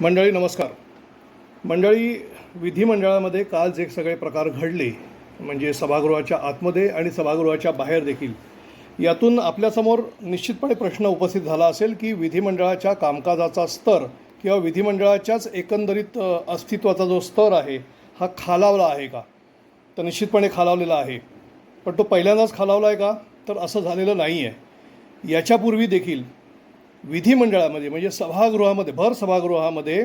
मंडळी नमस्कार. मंडळी विधिमंडळामध्ये काल जे सगळे प्रकार घडले म्हणजे सभागृहाच्या आतमध्ये आणि सभागृहाच्या बाहेर देखील यातून आपल्यासमोर निश्चितपणे प्रश्न उपस्थित झाला असेल की विधिमंडळाच्या कामकाजाचा स्तर किंवा विधिमंडळाच्याच एकंदरीत अस्तित्वाचा जो स्तर आहे हा खालावला आहे का? तर निश्चितपणे खालावलेला आहे. पण तो पहिल्यांदाच खालावला आहे का? तर असं झालेलं नाही आहे याच्यापूर्वी देखील विधिमंडळामध्ये म्हणजे सभागृहामध्ये भर सभागृहामध्ये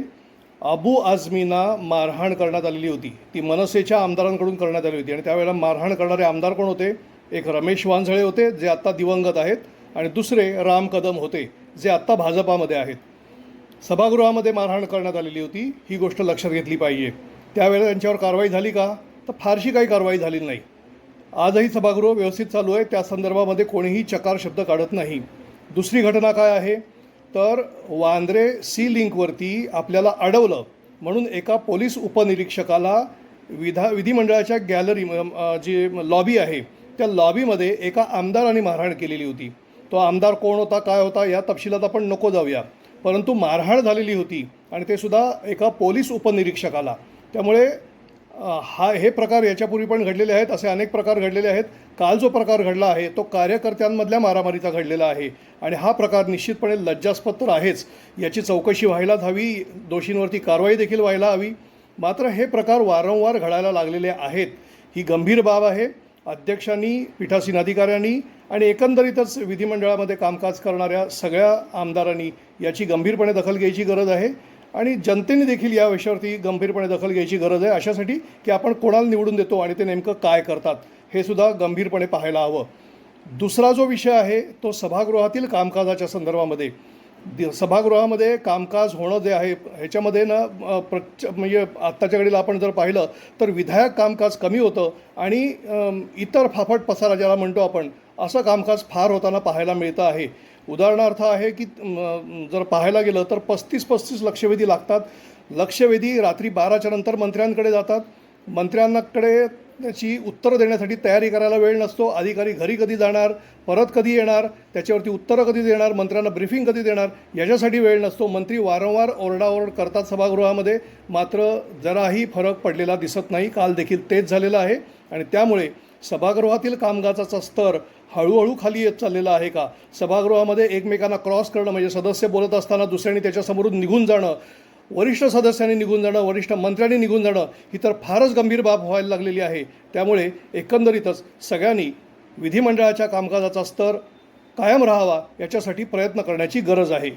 अबू आझमीना मारहाण करण्यात आलेली होती. ती मनसेच्या आमदारांकडून करण्यात आली होती. आणि त्यावेळेला मारहाण करणारे आमदार कोण होते? एक रमेश वांझळे होते जे आत्ता दिवंगत आहेत. आणि दुसरे राम कदम होते जे आत्ता भाजपामध्ये आहेत. सभागृहामध्ये मारहाण करण्यात आलेली होती. ही गोष्ट लक्षात घेतली पाहिजे. त्यावेळेला त्यांच्यावर कारवाई झाली का? तर फारशी काही कारवाई झाली नाही. आजही सभागृह व्यवस्थित चालू आहे. त्या संदर्भामध्ये कोणीही चकार शब्द काढत नाही. दुसरी घटना काय आहे? तर वांद्रे सी लिंकवरती आपल्याला अडवलं. म्हणून एका पोलीस उपनिरीक्षकाला विधा विधिमंडळाच्या गॅलरी जी लॉबी आहे त्या लॉबीमध्ये एका आमदाराने मारहाण केलेली होती. तो आमदार कोण होता काय होता या तपशिलात आपण नको जाऊया. परंतु मारहाण झालेली होती आणि ते सुद्धा एका पोलीस उपनिरीक्षकाला. त्यामुळे हा हे प्रकार याच्यापूर्वी पण घडलेले आहेत असे अनेक प्रकार घडलेले आहेत. काल जो प्रकार घडला आहे तो कार्यकर्त्यांमधल्या मारामारीचा घडलेला आहे. आणि हा प्रकार निश्चितपणे लज्जास्पद तर आहेच. याची चौकशी व्हायलाच हवी दोषींवरती कारवाई देखील व्हायला हवी. मात्र हे प्रकार वारंवार घडायला लागलेले आहेत. ही गंभीर बाब आहे. अध्यक्षांनी पीठासीन अधिकाऱ्यांनी आणि एकंदरीतच विधिमंडळामध्ये कामकाज करणाऱ्या सगळ्या आमदारांनी याची गंभीरपणे दखल घ्यायची गरज आहे. आणि जनतेने देखील या विषयावरती गंभीरपणे दखल घ्यायची गरज आहे अशासाठी की आपण कोणाला निवडून देतो आणि ते नेमकं काय करतात हे सुद्धा गंभीरपणे पाहायला हवं. दुसरा जो विषय आहे तो सभागृहातील कामकाजाच्या संदर्भामध्ये. सभागृहामध्ये कामकाज होणं जे आहे ह्याच्यामध्ये ना प्रच म्हणजे आत्ताच्या घडीला आपण जर पाहिलं तर विधायक कामकाज कमी होतं आणि इतर फाफट पसारा ज्याला म्हणतो आपण असं कामकाज फार होताना पाहायला मिळतं आहे. उदाहरणार्थ आहे की जर पाहायला गेलं तर पस्तीस पस्तीस लक्षवेधी लागतात. लक्षवेधी रात्री बाराच्या नंतर मंत्र्यांकडे जातात. मंत्र्यांकडे त्याची उत्तरं देण्यासाठी तयारी करायला वेळ नसतो. अधिकारी घरी कधी जाणार परत कधी येणार त्याच्यावरती उत्तरं कधी देणार मंत्र्यांना ब्रिफिंग कधी देणार याच्यासाठी वेळ नसतो. मंत्री वारंवार ओरडाओरड करतात सभागृहामध्ये. मात्र जराही फरक पडलेला दिसत नाही. काल देखील तेच झालेलं आहे. आणि त्यामुळे सभागृहातील कामकाजाचा स्तर हळूहळू खाली येत चाललेला आहे का? सभागृहामध्ये एकमेकांना क्रॉस करणं म्हणजे सदस्य बोलत असताना दुसऱ्यांनी त्याच्यासमोरून निघून जाणं वरिष्ठ सदस्यांनी निघून जाणं वरिष्ठ मंत्र्यांनी निघून जाणं ही तर फारच गंभीर बाब व्हायला लागलेली आहे. त्यामुळे एकंदरीतच सगळ्यांनी विधिमंडळाच्या कामकाजाचा स्तर कायम राहावा याच्यासाठी प्रयत्न करण्याची गरज आहे.